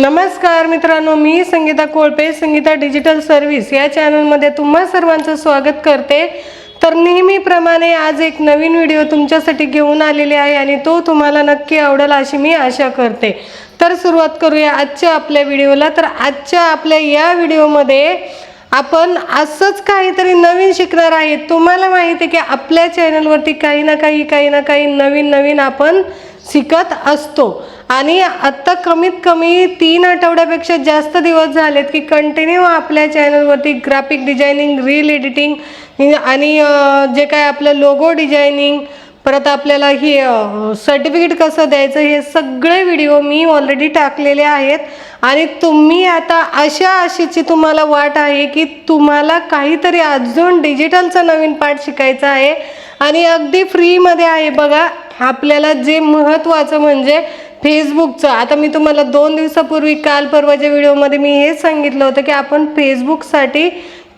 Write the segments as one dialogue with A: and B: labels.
A: नमस्कार मित्रांनो मी संगीता कोळपे संगीता डिजिटल सर्व्हिस या चॅनलमध्ये तुम्हा सर्वांचं स्वागत करते. तर नेहमीप्रमाणे आज एक नवीन व्हिडिओ तुमच्यासाठी घेऊन आलेले आहे आणि तो तुम्हाला नक्की आवडेल अशी मी आशा करते. तर सुरुवात करूया आजच्या आपल्या व्हिडिओला तर आजच्या आपल्या या व्हिडिओमध्ये आपण असंच काहीतरी नवीन शिकणार आहे. तुम्हाला माहिती आहे की आपल्या चॅनलवरती काही ना काही काही ना काही नवीन नवीन आपण शिकत असतो. आणि आत्ता कमीत कमी तीन आठवड्यापेक्षा जास्त दिवस झालेत की कंटिन्यू आपल्या चॅनलवरती ग्राफिक डिझायनिंग रील एडिटिंग आणि जे काय आपलं लोगो डिझायनिंग परत आपल्याला हे सर्टिफिकेट कसं द्यायचं हे सगळे व्हिडिओ मी ऑलरेडी टाकलेले आहेत. आणि तुम्ही आता अशा आशेची तुम्हाला वाट आहे की तुम्हाला काहीतरी अजून डिजिटलचा नवीन पाठ शिकायचा आहे. आणि अगदी फ्रीमध्ये आहे बघा. आपल्याला जे महत्त्वाचं म्हणजे फेसबुकचं आता मी तुम्हाला दोन दिवसापूर्वी काल परवाच्या व्हिडिओमध्ये मी हेच सांगितलं होतं की आपण फेसबुकसाठी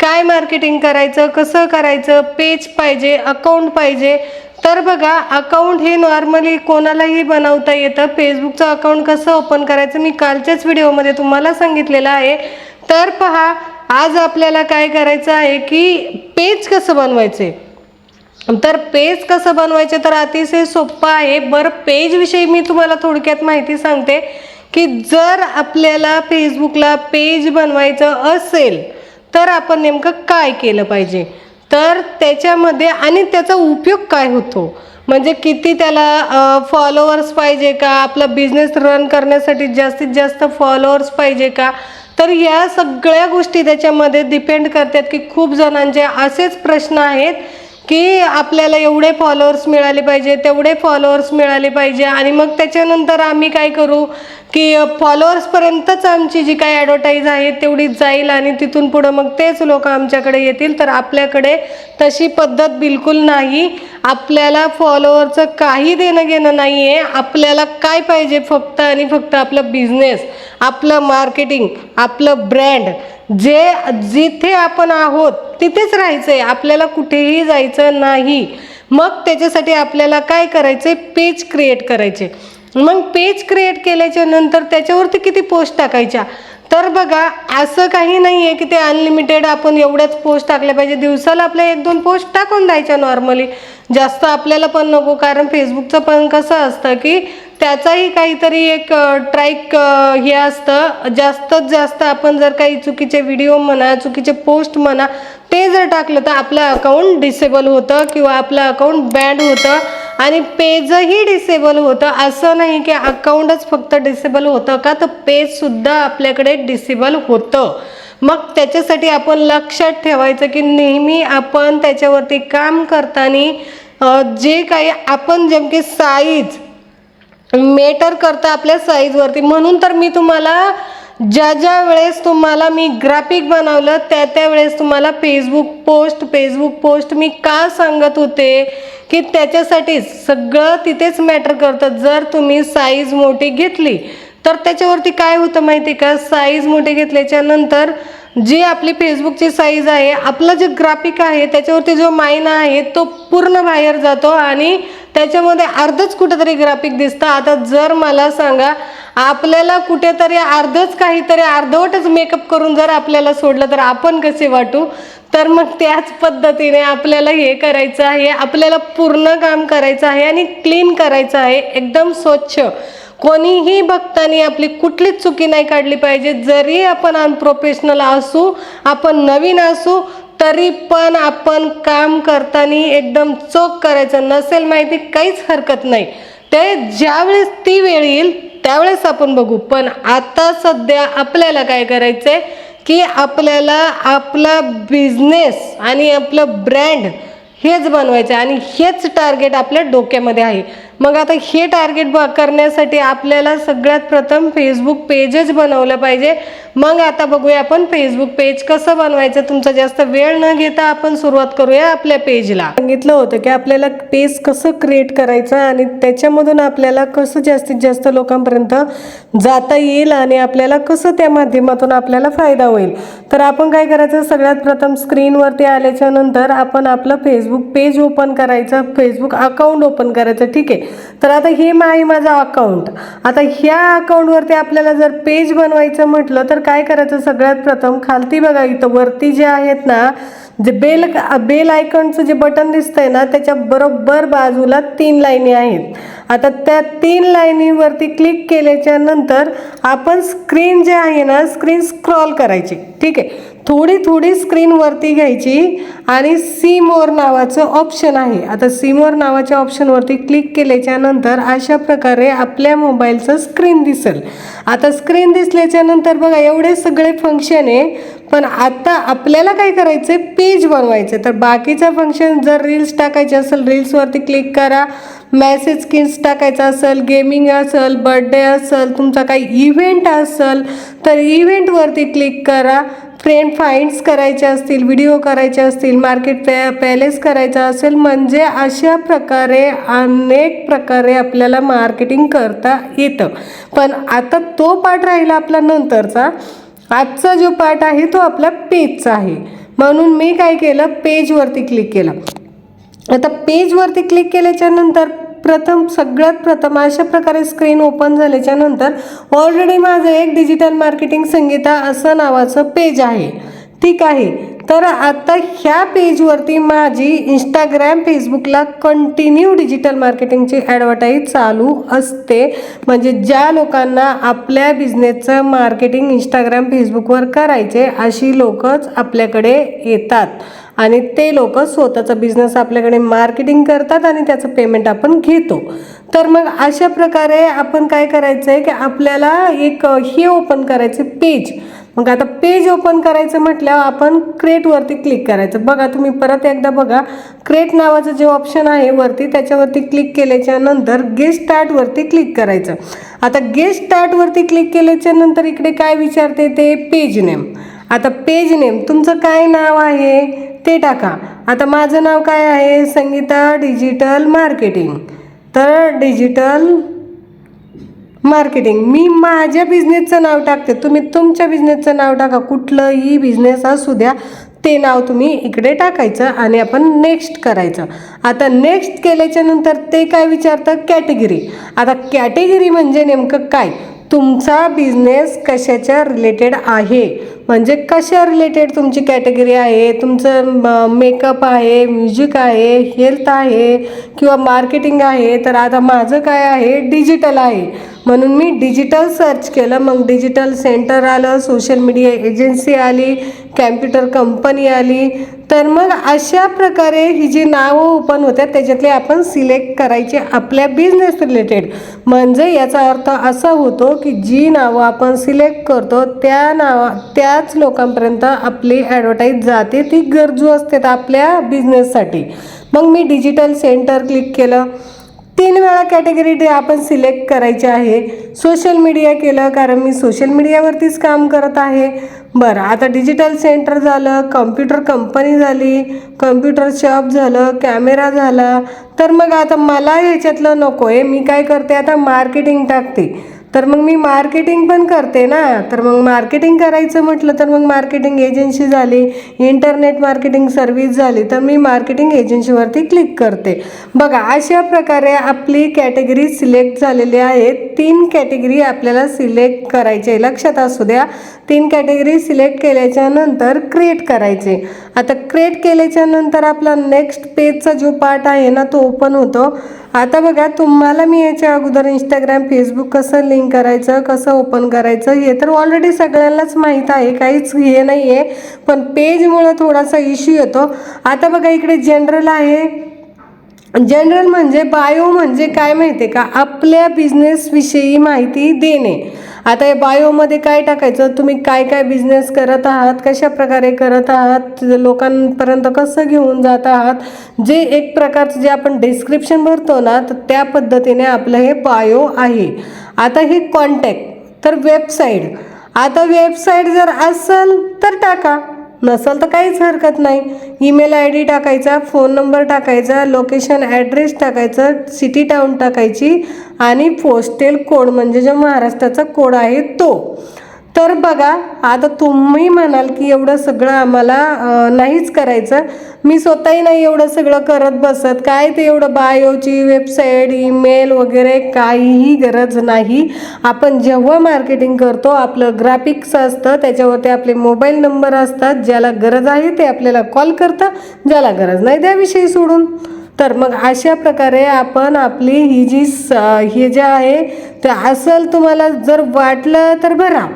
A: काय मार्केटिंग करायचं कसं करायचं पेज पाहिजे अकाउंट पाहिजे. तर बघा अकाउंट हे नॉर्मली कोणालाही बनवता येतं. फेसबुकचं अकाउंट कसं ओपन करायचं मी कालच्याच व्हिडिओमध्ये तुम्हाला सांगितलेलं आहे. तर पहा आज आपल्याला काय करायचं आहे की पेज कसं बनवायचं? तर पेज कसं बनवायचं तर अतिशय सोपं आहे. बरं पेजविषयी मी तुम्हाला थोडक्यात माहिती सांगते की जर आपल्याला फेसबुकला पेज बनवायचं असेल तर आपण नेमकं काय केलं पाहिजे? तर त्याच्यामध्ये आणि त्याचा उपयोग काय होतो? म्हणजे किती त्याला फॉलोअर्स पाहिजे का? आपला बिझनेस रन करण्यासाठी जास्तीत जास्त फॉलोअर्स पाहिजे का? तर या सगळ्या गोष्टी त्याच्यामध्ये डिपेंड करतात की खूप जणांचे असेच प्रश्न आहेत की आपल्याला एवढे फॉलोअर्स मिळाले पाहिजे तेवढे फॉलोअर्स मिळाले पाहिजे आणि मग त्याच्यानंतर आम्ही काय करू की फॉलोअर्सपर्यंतच आमची जी काही ॲडव्हर्टाईज आहे तेवढी जाईल आणि तिथून पुढं मग तेच लोक आमच्याकडे येतील. तर आपल्याकडे तशी पद्धत बिलकुल नाही. आपल्याला फॉलोअरचं काही देणं घेणं नाही आहे आपल्याला काय पाहिजे फक्त आणि फक्त आपलं बिझनेस आपलं मार्केटिंग आपलं ब्रँड जे जिथे आपण आहोत तिथेच राहायचं आहे आपल्याला कुठेही जायचं नाही. मग त्याच्यासाठी आपल्याला काय करायचं? आहे पेज क्रिएट करायचे. मग पेज क्रिएट केल्याच्यानंतर त्याच्यावरती किती पोस्ट टाकायच्या? तर बघा असं काही नाही आहे की ते अनलिमिटेड आपण एवढ्याच पोस्ट टाकल्या पाहिजे. दिवसाला आपल्या एक दोन पोस्ट टाकून द्यायच्या नॉर्मली जास्त आपल्याला पण नको कारण फेसबुकचं पण कसं असतं की त्याचाही काहीतरी एक ट्राईक हे असतं. जास्तीत जास्त आपण जर काही चुकीचे व्हिडिओ म्हणा चुकीचे पोस्ट म्हणा ते जर टाकलं तर आपलं अकाउंट डिसेबल होतं किंवा आपलं अकाउंट बॅड होतं आणि पेजही डिसेबल होतं. असं नाही की अकाउंटच फक्त डिसेबल होतं का तर पेजसुद्धा आपल्याकडे डिसेबल होतं. मग त्याच्यासाठी आपण लक्षात ठेवायचं की नेहमी आपण त्याच्यावरती काम करताना जे काही आपण जेमके साईज मेटर करतं आपल्या साईजवरती म्हणून तर मी तुम्हाला ज्या ज्या वेळेस तुम्हाला मी ग्राफिक बनवलं त्या त्या वेळेस तुम्हाला फेसबुक पोस्ट फेसबुक पोस्ट मी का सांगत होते की त्याच्यासाठीच सगळं तिथेच मॅटर करतं जर तुम्ही साईज मोठी घेतली तर त्याच्यावरती काय होतं माहिती आहे का? साईज मोठी घेतल्याच्या नंतर जी आपली फेसबुकची साईज आहे आपलं जे ग्राफिक आहे त्याच्यावरती जो मायना आहे तो पूर्ण बाहेर जातो आणि त्याच्यामध्ये अर्धच कुठेतरी ग्राफिक दिसतं. आता जर मला सांगा आपल्याला कुठेतरी अर्धच काहीतरी अर्धवटच मेकअप करून जर आपल्याला सोडलं तर आपण कसे वाटू? तर मग त्याच पद्धतीने आपल्याला हे करायचं आहे आपल्याला पूर्ण काम करायचं आहे आणि क्लीन करायचं आहे. एकदम स्वच्छ. कोणीही बघताना आपली कुठलीच चुकी नाही काढली पाहिजे. जरी आपण अनप्रोफेशनल असू आपण नवीन असू तरी पण आपण काम करताना एकदम चोख करायचं नसेल माहिती काहीच हरकत नाही. ते ज्यावेळेस ती वेळ येईल त्यावेळेस आपण बघू. पण आता सध्या आपल्याला काय करायचं आहे की आपल्याला आपला बिझनेस आणि आपलं ब्रँड हेच बनवायचं आहे आणि हेच टार्गेट आपल्या डोक्यामध्ये आहे. मग आता हे टार्गेट ब करण्यासाठी आपल्याला सगळ्यात प्रथम फेसबुक पेजच बनवलं पाहिजे. मग आता बघूया आपण फेसबुक पेज कसं बनवायचं? तुमचा जास्त वेळ न घेता आपण सुरुवात करूया आपल्या पेजला सांगितलं होतं की आपल्याला पेज कसं क्रिएट करायचं आणि त्याच्यामधून आपल्याला कसं जास्तीत जास्त लोकांपर्यंत जाता येईल आणि आपल्याला कसं त्या माध्यमातून आपल्याला फायदा होईल. तर आपण काय करायचं? सगळ्यात प्रथम स्क्रीनवरती आल्याच्यानंतर आपण आपलं फेसबुक पेज ओपन करायचं फेसबुक अकाउंट ओपन करायचं ठीक आहे? तर आता हे आहे माझा अकाउंट आता ह्या अकाउंटवरती आपल्याला जर पेज बनवायचं म्हटलं तर काय करायचं? सगळ्यात प्रथम खालती बघा इथं वरती जे आहेत ना जे बेल बेल आयकॉनचं जे बटन दिसतंय ना त्याच्या बरोबर बाजूला तीन लाईनी आहेत. आता त्या तीन लाईनीवरती क्लिक केल्याच्यानंतर आपण स्क्रीन जे आहे ना स्क्रीन स्क्रॉल करायची. ठीक आहे? थोडी थोडी स्क्रीनवरती घ्यायची आणि सीमोर नावाचं ऑप्शन आहे. आता सीमोर नावाच्या ऑप्शनवरती क्लिक केल्याच्यानंतर अशा प्रकारे आपल्या मोबाईलचं स्क्रीन दिसेल. आता स्क्रीन दिसल्याच्या नंतर बघा एवढे सगळे फंक्शन आहे पण आता आपल्याला काय करायचं आहे पेज बनवायचं तर बाकीचं फंक्शन जर रील्स टाकायचे असेल रील्सवरती क्लिक करा. मॅसेज स्किन्स टाकायचा असेल गेमिंग असेल बर्थडे असेल तुमचा काही इव्हेंट असेल तर इव्हेंटवरती क्लिक करा. फ्रेंड फाईंड्स करायचे असतील व्हिडिओ करायचे असतील मार्केट पॅ पॅलेस करायचा असेल म्हणजे अशा प्रकारे अनेक प्रकारे आपल्याला मार्केटिंग करता येतं. पण आता तो पार्ट राहिला आपला नंतरचा. आजचा जो पार्ट आहे तो आपला पेजचा आहे. म्हणून मी काय केलं? पेजवरती क्लिक केलं. आता पेजवरती क्लिक केल्याच्यानंतर प्रथम सगळ्यात प्रथम अशा प्रकारे स्क्रीन ओपन झाल्याच्यानंतर ऑलरेडी माझं एक डिजिटल मार्केटिंग संगीता असं नावाचं पेज आहे. ठीक आहे. तर आता ह्या पेजवरती माझी इंस्टाग्राम फेसबुकला कंटिन्यू डिजिटल मार्केटिंगची ॲडव्हर्टाईज चालू असते. म्हणजे ज्या लोकांना आपल्या बिझनेसचं मार्केटिंग इंस्टाग्राम फेसबुकवर करायचे अशी लोकच आपल्याकडे येतात. आणि ते लोक स्वतःचा बिझनेस आपल्याकडे मार्केटिंग करतात आणि त्याचं पेमेंट आपण घेतो. तर मग अशा प्रकारे आपण काय करायचं आहे की आपल्याला एक हे ओपन करायचं पेज मग आता पेज ओपन करायचं म्हटल्यावर आपण क्रेटवरती क्लिक करायचं. बघा तुम्ही परत एकदा बघा क्रेट नावाचं जे ऑप्शन आहे वरती त्याच्यावरती क्लिक केल्याच्यानंतर गेस्ट स्टार्टवरती क्लिक करायचं. आता गेस्ट स्टार्टवरती क्लिक केल्याच्यानंतर इकडे काय विचारते ते? पेज नेम आता पेज नेम तुमचं काय नाव आहे? ते टाका. आता माझं नाव काय आहे? Sangita digital marketing. तर डिजिटल मार्केटिंग. मी माझ्या बिझनेसचं नाव टाकते. तुम्ही तुमच्या बिझनेसचं नाव टाका. कुठलंही बिझनेस असू द्या ते नाव तुम्ही इकडे टाकायचं आणि आपण नेक्स्ट करायचं. आता नेक्स्ट केल्याच्यानंतर ते काय विचारतं? कॅटेगरी आता कॅटेगरी म्हणजे नेमकं काय? तुमचा बिझनेस कशाच्या रिलेटेड आहे? म्हणजे कशा रिलेटेड तुमची कॅटेगरी आहे? तुमचं मेकअप आहे म्युझिक आहे हेल्थ आहे किंवा मार्केटिंग आहे तर आता माझं काय आहे? डिजिटल आहे. म्हणून मी डिजिटल सर्च केलं. मग डिजिटल सेंटर आलं सोशल मीडिया एजन्सी आली कॅम्प्युटर कंपनी आली. तर मग अशा प्रकारे ही जी नावं ओपन होत्या त्याच्यातले आपण सिलेक्ट करायचे आपल्या बिझनेस रिलेटेड म्हणजे याचा अर्थ असा होतो की जी नावं आपण सिलेक्ट करतो त्या नावा त्याच लोकांपर्यंत आपली ॲडव्हर्टाईज जाते. ती गरजू असते आपल्या बिझनेससाठी मग मी डिजिटल सेंटर क्लिक केलं. तीन वेळा कॅटेगरी ते आपण सिलेक्ट करायचे आहे. सोशल मीडिया केलं कारण मी सोशल मीडियावरतीच काम करत आहे. बरं आता डिजिटल सेंटर झालं कम्प्युटर कंपनी झाली कम्प्युटर शॉप झालं कॅमेरा झाला. तर मग आता मला ह्याच्यातलं नको आहे. मी काय करते आता मार्केटिंग टाकते. तर मग मी मार्केटिंग पण करते ना. तर मग मार्केटिंग करायचं म्हटलं तर मग मार्केटिंग एजन्सी झाली इंटरनेट मार्केटिंग सर्व्हिस झाली तर मी मार्केटिंग एजन्सीवरती क्लिक करते. बघा अशा प्रकारे आपली कॅटेगरी सिलेक्ट झालेली आहे तीन कॅटेगरी आपल्याला सिलेक्ट करायचे. लक्षात असू द्या तीन कॅटेगरी सिलेक्ट केल्याच्यानंतर क्रिएट करायचे. आता क्रिएट केल्याच्यानंतर आपला नेक्स्ट पेजचा जो पार्ट आहे ना तो ओपन होतो. आता बघा तुम्हाला मी याच्या अगोदर इंस्टाग्राम फेसबुक कसं लिंक करायचं कसं ओपन करायचं हे तर ऑलरेडी सगळ्यांनाच माहीत आहे. काहीच हे नाही आहे पण पेजमुळं थोडासा इश्यू येतो. आता बघा इकडे जनरल आहे. जनरल म्हणजे बायो म्हणजे काय माहिती आहे का? आपल्या बिझनेसविषयी माहिती देणे. आता या बायोमध्ये काय टाकायचं? तुम्ही काय काय बिझनेस करत आहात? कशा प्रकारे करत आहात? लोकांपर्यंत कसं घेऊन जात आहात? जे एक प्रकारचं जे आपण डिस्क्रिप्शन भरतो ना तर त्या पद्धतीने आपलं हे बायो आहे. आता हे कॉन्टॅक्ट तर वेबसाईट आता वेबसाईट जर असेल तर टाका. नसेल तर काहीच हरकत नाही. ईमेल आय डी टाकायचा फोन नंबर टाकायचा लोकेशन ॲड्रेस टाकायचं सिटी टाऊन टाकायची आणि पोस्टेल कोड म्हणजे जो महाराष्ट्राचा कोड आहे तो. तर बघा आता तुम्ही म्हणाल की एवढं सगळं आम्हाला नाहीच करायचं. मी स्वतःही नाही एवढं सगळं करत बसत. काय ते एवढं बायोची वेबसाईट ईमेल वगैरे काहीही गरज नाही. आपण जेव्हा मार्केटिंग करतो आपलं ग्राफिक्स असतं त्याच्यावरती आपले मोबाईल नंबर असतात ज्याला गरज आहे ते आपल्याला कॉल करतं ज्याला गरज नाही त्याविषयी सोडून. तर मग अशा प्रकारे आपण आपली ही जी स हे जे आहे ते असल तुम्हाला जर वाटलं तर भरा.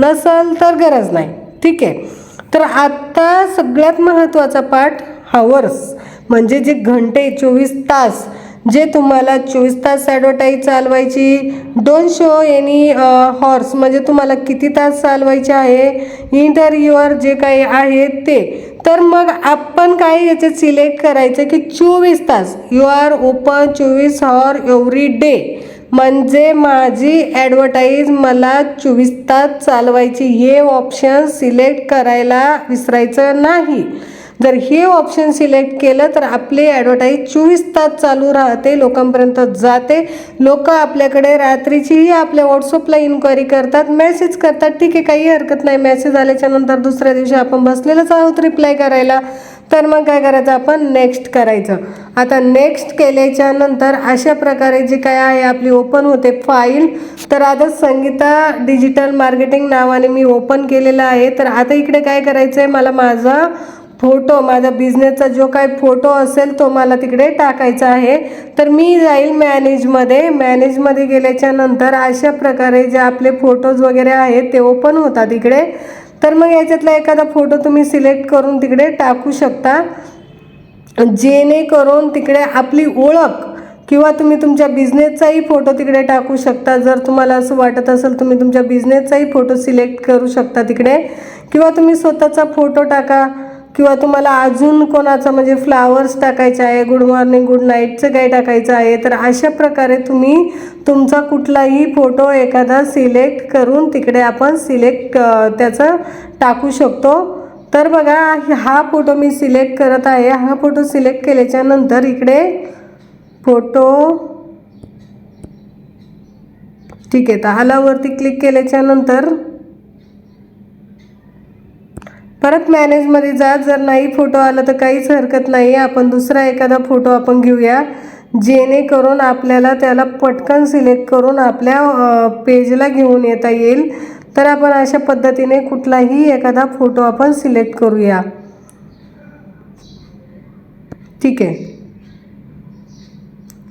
A: नसल तर गरज नाही. ठीक आहे? तर आत्ता सगळ्यात महत्त्वाचा पाठ हावर्स म्हणजे जे घंटे चोवीस तास जे तुम्हाला चोवीस तास ॲडव्हर्टाईज चालवायची डोंट शो एनी हॉर्स म्हणजे तुम्हाला किती तास चालवायचे आहे? इंटरव्ह्यूवर जे काही आहे ते. तर मग आपण काय याच्यात सिलेक्ट करायचं की चोवीस तास. यू आर ओपन चोवीस हॉर एव्हरी डे म्हणजे माझी ॲडव्हर्टाईज मला चोवीस तास चालवायची. हे ऑप्शन सिलेक्ट करायला विसरायचं नाही. जर हे ऑप्शन सिलेक्ट केलं तर आपली ॲडव्हर्टाईज चोवीस तास चालू राहते लोकांपर्यंत जाते. लोक आपल्याकडे रात्रीचीही आपल्या व्हॉट्सअपला इन्क्वायरी करतात मेसेज करतात. ठीक आहे काही हरकत नाही. मेसेज आल्याच्यानंतर दुसऱ्या दिवशी आपण बसलेलंच आहोत रिप्लाय करायला. तर मग काय करायचं? आपण नेक्स्ट करायचं. आता नेक्स्ट केल्याच्यानंतर अशा प्रकारे जे काय आहे आपली ओपन होते फाईल तर आता संगीता डिजिटल मार्केटिंग नावाने मी ओपन केलेलं आहे. तर आता इकडे काय करायचं आहे मला माझा फोटो माझा बिझनेसचा जो काय फोटो असेल तो मला तिकडे टाकायचा आहे. तर मी जाईल मॅनेजमध्ये मॅनेजमध्ये गेल्याच्यानंतर अशा प्रकारे जे आपले फोटोज वगैरे आहेत ते ओपन होतात इकडे. तर मग याच्यातला एखादा फोटो तुम्ही सिलेक्ट करून तिकडे टाकू शकता. जेणेकरून तिकडे आपली ओळख किंवा तुम्ही तुमच्या बिझनेसचाही फोटो तिकडे टाकू शकता. जर तुम्हाला असं वाटत असेल तुम्ही तुमच्या बिझनेसचाही फोटो सिलेक्ट करू शकता तिकडे. किंवा तुम्ही स्वतःचा फोटो टाका. किंवा तुम्हाला अजून कोणाचं म्हणजे फ्लावर्स टाकायचं आहे गुड मॉर्निंग गुड नाईटचं काय टाकायचं आहे तर अशा प्रकारे तुम्ही तुमचा कुठलाही फोटो एखादा सिलेक्ट करून तिकडे आपण सिलेक्ट त्याचं टाकू शकतो. तर बघा हा फोटो मी सिलेक्ट करत आहे. हा फोटो सिलेक्ट केल्याच्यानंतर इकडे फोटो ठीक आहे तर आलावरती क्लिक केल्याच्यानंतर परत मॅनेजमध्ये जा. जर नाही फोटो आला तर काहीच हरकत नाही. आपण दुसरा एखादा फोटो आपण घेऊया. जेणेकरून आपल्याला त्याला पटकन सिलेक्ट करून आपल्या पेजला घेऊन येता येईल. तर आपण अशा पद्धतीने कुठलाही एखादा फोटो आपण सिलेक्ट करूया. ठीक आहे.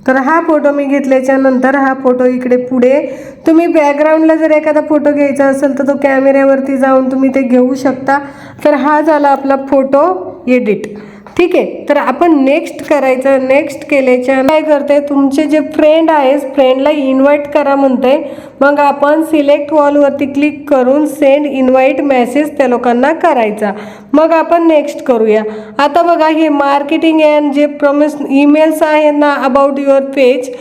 A: तर हा फोटो मी घेतल्याच्या नंतर हा फोटो इकडे पुढे. तुम्ही बॅकग्राऊंडला जर एखादा फोटो घ्यायचा असेल तर तो कॅमेऱ्यावरती जाऊन तुम्ही ते घेऊ शकता. तर हा झाला आपला फोटो एडिट. ठीक आहे? तर आपण नेक्स्ट करायचं नेक्स्ट केल्याच्या काय करते तुमचे जे फ्रेंड आहेत फ्रेंडला इन्व्हाइट करा म्हणते मग आपण सिलेक्ट वॉलवरती क्लिक करून सेंड इन्व्हाइट मेसेज त्या लोकांना करायचा. मग आपण नेक्स्ट करूया. आता बघा हे मार्केटिंग अँड जे प्रॉमिस ईमेल्स आहेत ना अबाउट युअर पेज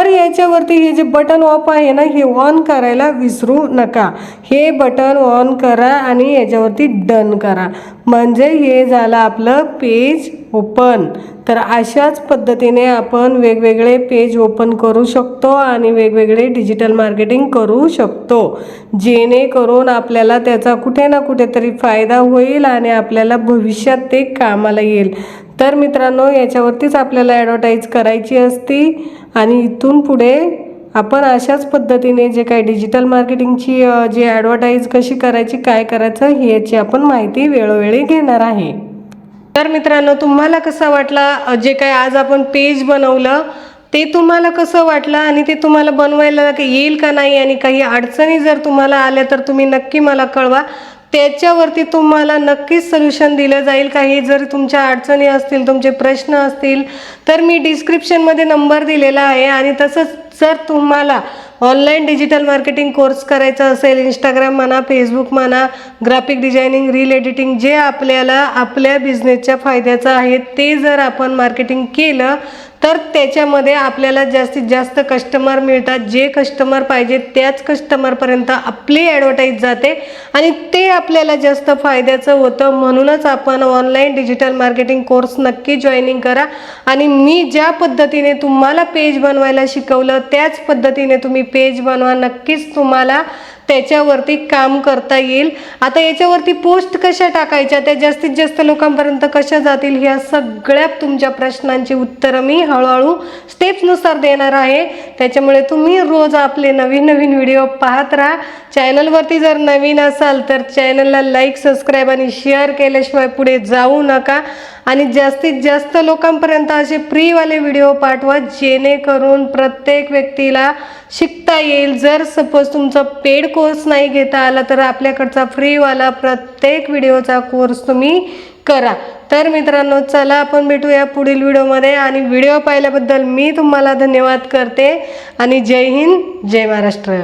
A: तर याच्यावरती हे जे बटन ऑफ आहे ना हे ऑन करायला विसरू नका. हे बटन ऑन करा आणि याच्यावरती डन करा. म्हणजे हे झालं आपलं पेज ओपन तर अशाच पद्धतीने आपण वेगवेगळे पेज ओपन करू शकतो आणि वेगवेगळे डिजिटल मार्केटिंग करू शकतो. जेणेकरून आपल्याला त्याचा कुठे ना कुठेतरी फायदा होईल आणि आपल्याला भविष्यात ते कामाला येईल. तर मित्रांनो याच्यावरतीच आपल्याला ॲडव्हर्टाईज करायची असती आणि इथून पुढे आपण अशाच पद्धतीने जे काही डिजिटल मार्केटिंगची जे जी ॲडव्हर्टाईज कशी करायची काय करायचं याची आपण माहिती वेळोवेळी घेणार आहे. तर मित्रांनो तुम्हाला कसा वाटला जे काही आज आपण पेज बनवलं ते तुम्हाला कसं वाटलं आणि ते तुम्हाला बनवायला का- येईल का नाही आणि काही अडचणी जर तुम्हाला आल्या तर तुम्ही नक्की मला कळवा. त्याच्यावरती तुम्हाला नक्कीच सोल्युशन दिलं जाईल. काही जर तुमच्या अडचणी असतील तुमचे प्रश्न असतील तर मी डिस्क्रिप्शनमध्ये नंबर दिलेला आहे. आणि तसंच जर तुम्हाला ऑनलाईन डिजिटल मार्केटिंग कोर्स करायचा असेल इंस्टाग्राम म्हणा फेसबुक म्हणा ग्राफिक डिझायनिंग रील एडिटिंग जे आपल्याला आपल्या बिझनेसच्या फायद्याचं आहे ते जर आपण मार्केटिंग केलं तर त्याच्यामध्ये आपल्याला जास्तीत जास्त कस्टमर मिळतात. जे कस्टमर पाहिजे त्याच कस्टमरपर्यंत आपली ॲडव्हर्टाईज जाते आणि ते आपल्याला जास्त फायद्याचं होतं. म्हणूनच आपण ऑनलाईन डिजिटल मार्केटिंग कोर्स नक्की जॉईनिंग करा. आणि मी ज्या पद्धतीने तुम्हाला पेज बनवायला शिकवलं त्याच पद्धतीने तुम्ही पेज बनवा. नक्कीच तुम्हाला त्याच्यावरती काम करता येईल. आता याच्यावरती पोस्ट कशा टाकायच्या? त्या जास्तीत जास्त लोकांपर्यंत कशा जातील? ह्या सगळ्या तुमच्या प्रश्नांची उत्तरं मी हळूहळू स्टेप्सनुसार देणार आहे. त्याच्यामुळे तुम्ही रोज आपले नवीन नवीन व्हिडिओ पाहत राहा. चॅनलवरती जर नवीन असाल तर चॅनलला लाईक सबस्क्राईब आणि शेअर केल्याशिवाय पुढे जाऊ नका. आणि जास्तीत जास्त लोकांपर्यंत असे फ्रीवाले व्हिडिओ पाठवा जेणेकरून प्रत्येक व्यक्तीला शिकता येईल. जर सपोज तुमचा पेड कोर्स नाही घेता आला तर आपल्याकडचा फ्रीवाला प्रत्येक व्हिडिओचा कोर्स तुम्ही करा. तर मित्रांनो चला आपण भेटूया पुढील व्हिडिओमध्ये आणि व्हिडिओ पाहिल्याबद्दल मी तुम्हाला धन्यवाद करते. आणि जय हिंद जय महाराष्ट्र.